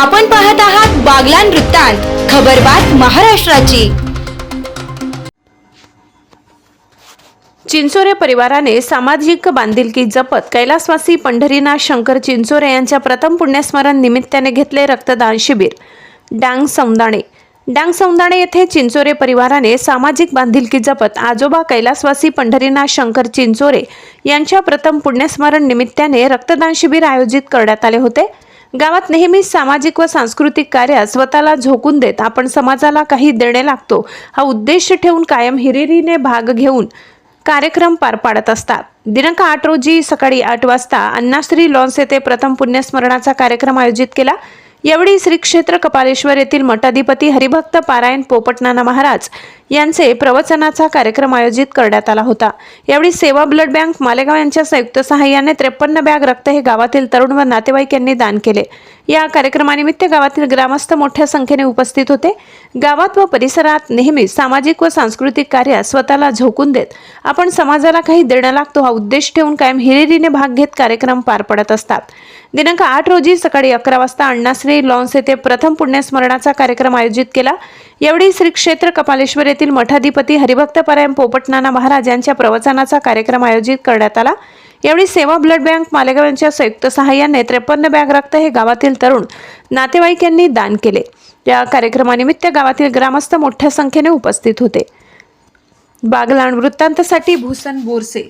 आपण पाहत आहात बागलान वृत्तांत खबरबात महाराष्ट्राची. चिंचोरे परिवाराने सामाजिक बांधिलकी जपत कैलासवासी पंढरीनाथ शंकर चिंचोरे यांच्या प्रथम पुण्यस्मरण निमित्ताने घेतले रक्तदान शिबिर. डांग सौंदाणे. डांग सौंदाणे येथे चिंचोरे परिवाराने सामाजिक बांधिलकी जपत आजोबा कैलासवासी पंढरीनाथ शंकर चिंचोरे यांच्या प्रथम पुण्यस्मरण निमित्ताने रक्तदान शिबिर आयोजित करण्यात आले होते. गावात नेहमी सामाजिक व सांस्कृतिक कार्यात स्वतःला झोकून देत आपण समाजाला काही देणे लागतो हा उद्देश ठेवून कायम हिरिरीने भाग घेऊन कार्यक्रम पार पाडत असतात. दिनांक आठ रोजी सकाळी आठ वाजता अण्णाश्री लॉन्स येथे प्रथम पुण्यस्मरणाचा कार्यक्रम आयोजित केला. यावेळी श्री क्षेत्र कपालेश्वर येथील मठाधिपती हरिभक्त पारायण पोपटनाना महाराज यांचे प्रवचनाचा कार्यक्रम आयोजित करण्यात आला होता. यावेळी सेवा ब्लड बँक मालेगाव यांच्या संयुक्त सहाय्याने त्रेपन्न बॅग रक्त हे गावातील तरुण व नातेवाईक यांनी दान केले. या कार्यक्रमानिमित्त गावातील ग्रामस्थ मोठ्या संख्येने उपस्थित होते. गावात व परिसरात नेहमी सामाजिक व सांस्कृतिक कार्यात स्वतःला झोकून देत आपण समाजाला काही देणं लागतो हा उद्देश ठेवून कायम हिरिरीने भाग घेत कार्यक्रम पार पडत असतात. दिनांक आठ रोजी सकाळी अकरा वाजता अण्णाश्री लॉन्स येथे प्रथम पुण्यस्मरणाचा कार्यक्रम आयोजित केला. यावेळी श्री क्षेत्र कपालेश्वर येथील मठाधिपती हरिभक्त परायम पोपटनाना महाराज यांच्या प्रवचनाचा कार्यक्रम आयोजित करण्यात आला. यावेळी सेवा ब्लड बँक मालेगाव यांच्या संयुक्त सहाय्याने त्रेपन्न बॅग रक्त हे गावातील तरुण नातेवाईक यांनी दान केले. या कार्यक्रमानिमित्त गावातील ग्रामस्थ मोठ्या संख्येने उपस्थित होते. बागलाण वृत्तांतसाठी भूषण बोरसे.